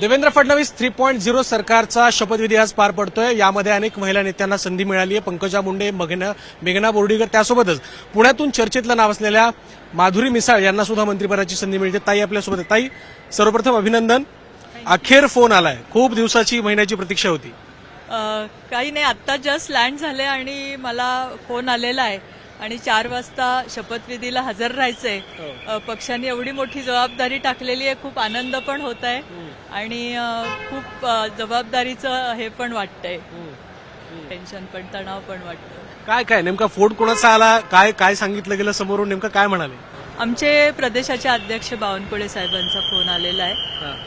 Devendra Fadnavis three point zero सरकारचा शपथविधी आज पार पडतोय. यामध्ये अनेक महिला नेत्यांना संधी मिळाली आहे. पंकजा मुंडे मगना मेघना बोर्डीकर त्यासोबतच पुण्यातून चर्चेतलं नाव असलेल्या माधुरी मिसाळ यांना सुद्धा मंत्रिपदाची संधी मिळते. ताई आपल्यासोबत ताई सर्वप्रथम अभिनंदन. अखेर फोन आलाय. खूप दिवसाची महिन्याची प्रतीक्षा होती. काही नाही. आत्ता जस्ट लँड झाले आणि मला फोन आलेला आहे. आणि चार वाजता शपथविधीला हजर राहायचंय. अ, पक्षाने एवढी मोठी जबाबदारी टाकलेली आहे खूप आनंद पण होत आहे. आणि खूप जबाबदारीचं हे पण वाटतंय. टेन्शन पण तणाव पण वाटतं काय काय नेमका फोन कोणाचा आला? काय काय सांगितलं गेलं समोरून? नेमकं काय म्हणाले? आमचे प्रदेशाचे अध्यक्ष बावनकुळे साहेबांचा फोन आलेला आहे.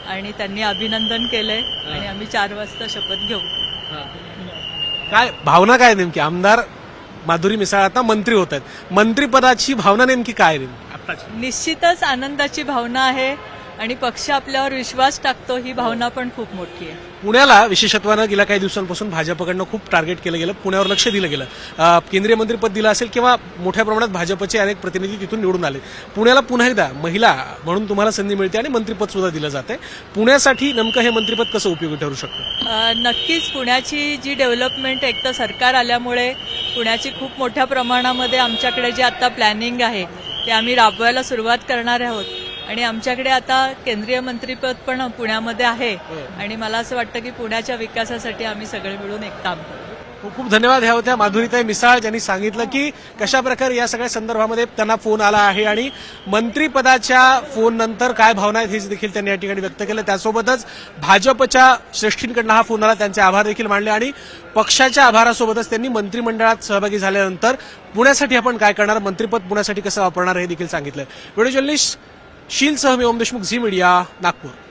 आणि त्यांनी अभिनंदन केलंय. आणि आम्ही चार वाजता शपथ घेऊ. काय भावना काय नेमकी? आमदार माधुरी मिसाळ आता मंत्री होत आहेत. मंत्रीपदाची भावना नेमकी काय निश्चितच आनंदाची भावना आहे. आणि पक्ष आपल्यावर विश्वास टाकतो ही भावना पण खूप मोठी आहे. पुण्याला विशेषत्वानं गेल्या काही दिवसांपासून भाजपकडनं खूप टार्गेट केलं गेलं पुण्यावर लक्ष दिलं गेलं. केंद्रीय मंत्रीपद दिलं असेल किंवा मोठ्या प्रमाणात भाजपचे अनेक प्रतिनिधी तिथून निवडून आले. पुण्याला पुन्हा एकदा महिला म्हणून तुम्हाला संधी मिळते आणि मंत्रीपद सुद्धा दिलं जाते पुण्यासाठी नेमकं हे मंत्रीपद कसं उपयोगी ठरू शकतं? नक्कीच पुण्याची जी डेव्हलपमेंट एक तर सरकार आल्यामुळे पुण्याची खूप मोठ्या प्रमाणामध्ये आमच्याकडे जे आता प्लॅनिंग आहे ते आम्ही राबवायला सुरुवात करणार आहोत. आणि आमच्याकडे आता केंद्रीय मंत्रीपद पण पुण्यामध्ये आहे. आणि मला असं वाटतं की पुण्याच्या विकासासाठी आम्ही सगळे मिळून एक काम करू. खूप खूप धन्यवाद. ह्या होत्या माधुरीताई मिसाळ ज्यांनी सांगितलं की कशा प्रकारे या सगळ्या संदर्भामध्ये त्यांना फोन आला आहे आणि मंत्रीपदाच्या फोन नंतर काय भावना आहेत हे देखील त्यांनी या ठिकाणी व्यक्त केलं. त्यासोबतच भाजपच्या श्रेष्ठींकडनं हा फोन आला त्यांचे आभार देखील मानले आणि पक्षाच्या आभारासोबतच त्यांनी मंत्रिमंडळात सहभागी झाल्यानंतर पुण्यासाठी आपण काय करणार? मंत्रीपद पुण्यासाठी कसं वापरणार हे देखील सांगितलं. व्हिडिओ जर्नलिस्ट शीलसह मी ओम देशमुख झी मीडिया नागपूर.